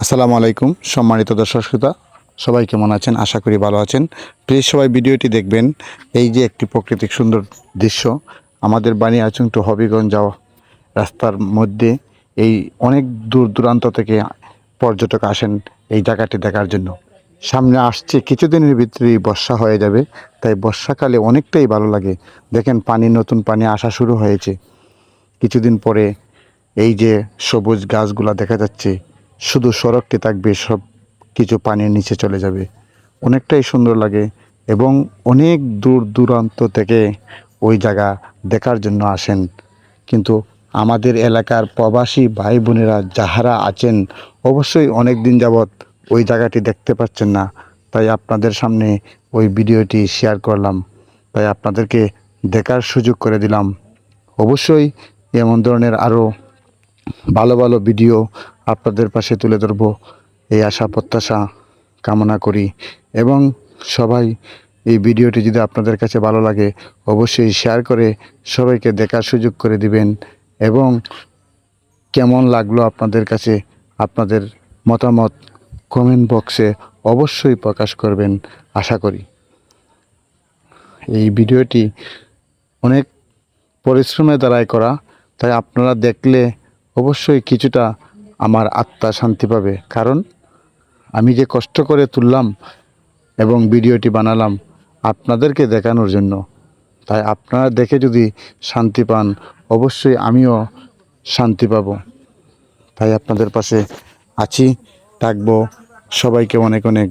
আসসালামু আলাইকুম, সম্মানিত দর্শক শ্রোতা। সবাই কেমন আছেন? আশা করি ভালো আছেন। প্লিজ সবাই, ভিডিওটি দেখবেন। এই যে একটি প্রাকৃতিক সুন্দর দৃশ্য, আমাদের বানিয়াচুং টু হবিগঞ্জ যাওয়া রাস্তার মধ্যে, এই অনেক দূর দূরান্ত থেকে পর্যটক আসেন এই জায়গাটি দেখার জন্য। সামনে আসছে, কিছুদিনের ভিতরেই বর্ষা হয়ে যাবে, তাই বর্ষাকালে অনেকটাই ভালো লাগে। দেখেন, পানি, নতুন পানি আসা শুরু হয়েছে। কিছুদিন পরে এই যে সবুজ গাছগুলা দেখা যাচ্ছে শুধু সড়কটি থাকবে, সব কিছু পানির নিচে চলে যাবে। অনেকটাই সুন্দর লাগে এবং অনেক দূর দূরান্ত থেকে ওই জায়গা দেখার জন্য আসেন। কিন্তু আমাদের এলাকার প্রবাসী ভাই বোনেরা যাহারা আছেন, অবশ্যই অনেক দিন যাবৎ ওই জায়গাটি দেখতে পাচ্ছেন না। তাই আপনাদের সামনে ওই ভিডিওটি শেয়ার করলাম। তাই আপনাদেরকে দেখার সুযোগ করে দিলাম। অবশ্যই এমন ধরনের আরও ভালো ভালো ভিডিও আপনাদের পাশে তুলে ধরব। এই আশা, প্রত্যাশা কামনা করি এবং সবাই এই ভিডিওটি যদি আপনাদের কাছে ভালো লাগে, অবশ্যই শেয়ার করে সবাইকে দেখার সুযোগ করে দিবেন এবং কেমন লাগল আপনাদের কাছে আপনাদের মতামত কমেন্ট বক্সে অবশ্যই প্রকাশ করবেন, আশা করি। এই ভিডিওটি অনেক পরিশ্রমের দ্বারাই করা, তাই আপনারা দেখলে অবশ্যই কিছুটা আমার আত্মা শান্তি পাবে। কারণ আমি যে কষ্ট করে তুললাম এবং ভিডিওটি বানালাম আপনাদেরকে দেখানোর জন্য। তাই আপনারা দেখে যদি শান্তি পান, অবশ্যই আমিও শান্তি পাব। তাই আপনাদের পাশে আছি, থাকব। সবাইকে অনেক অনেক